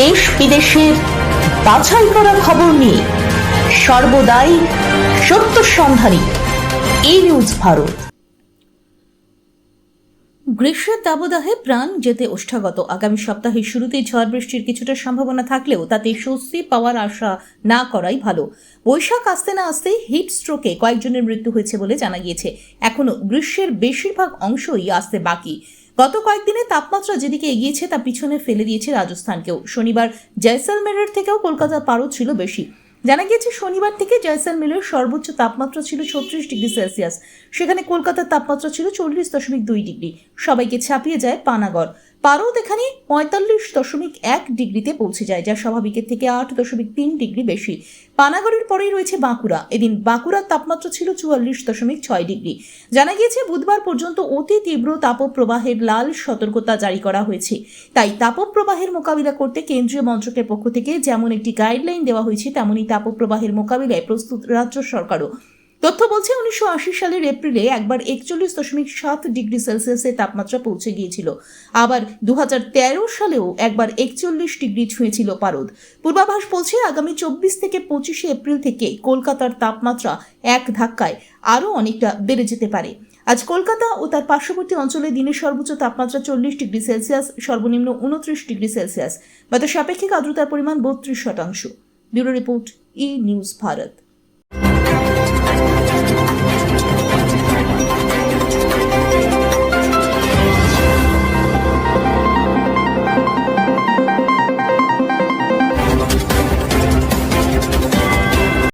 দেশ বিদেশের বাছাই করা খবর নিয়ে সর্বদাই সত্য সন্ধানী। এই নিউজ ভারত। গ্রীষ্মের দাবদাহে প্রাণ যেতে ওষ্ঠাগত। আগামী সপ্তাহে শুরুতে ঝড় বৃষ্টির কিছুটা সম্ভাবনা থাকলেও তাতে স্বস্তি পাওয়ার আশা না করাই ভালো। বৈশাখ আসতে না আসতে হিট স্ট্রোকে কয়েকজনের মৃত্যু হয়েছে বলে জানা গিয়েছে। এখনও গ্রীষ্মের বেশিরভাগ অংশই আসতে বাকি। গত কয়েকদিনে তাপমাত্রা যেদিকে এগিয়েছে, তা পিছনে ফেলে দিয়েছে রাজস্থানকেও। শনিবার জয়সলমেরের থেকেও কলকাতার পারদ ছিল বেশি। জানা গিয়েছে, শনিবার থেকে জয়সলমেরের সর্বোচ্চ তাপমাত্রা ছিল ছত্রিশ ডিগ্রি সেলসিয়াস। সেখানে কলকাতার তাপমাত্রা ছিল চল্লিশ দশমিক দুই ডিগ্রি। সবাইকে ছাপিয়ে যায় পানাগড়। পারদ এখানে পঁয়তাল্লিশ দশমিক এক ডিগ্রিতে পৌঁছে যায়, যা স্বাভাবিকের থেকে আট দশমিক তিন ডিগ্রি বেশি। পানাগড়ের পরেই রয়েছে বাঁকুড়া। এদিন বাঁকুড়ার তাপমাত্রা ছিল চুয়াল্লিশ দশমিক ছয় ডিগ্রি। জানা গিয়েছে, বুধবার পর্যন্ত অতি তীব্র তাপপ্রবাহের লাল সতর্কতা জারি করা হয়েছে। তাই তাপপ্রবাহের মোকাবিলা করতে কেন্দ্রীয় মন্ত্রকের পক্ষ থেকে যেমন একটি গাইডলাইন দেওয়া হয়েছে, তেমনই তাপপ্রবাহের মোকাবিলায় প্রস্তুত রাজ্য সরকারও। তথ্য বলছে, উনিশশো আশি সালের এপ্রিলে একবার একচল্লিশ দশমিক সাত ডিগ্রি সেলসিয়াসের তাপমাত্রা পৌঁছে গিয়েছিল। আবার দু হাজার তেরো সালেও একবার একচল্লিশ ডিগ্রি ছুঁয়েছিল পারদ। পূর্বাভাস বলছে, আগামী চব্বিশ থেকে পঁচিশে এপ্রিল থেকে কলকাতার তাপমাত্রা এক ধাক্কায় আরও অনেকটা বেড়ে যেতে পারে। আজ কলকাতা ও তার পার্শ্ববর্তী অঞ্চলে দিনের সর্বোচ্চ তাপমাত্রা চল্লিশ ডিগ্রি সেলসিয়াস, সর্বনিম্ন উনত্রিশ ডিগ্রি সেলসিয়াস। বাতাস সাপেক্ষিক আর্দ্রতার পরিমাণ বত্রিশ শতাংশ। Bureau report, E news Bharat.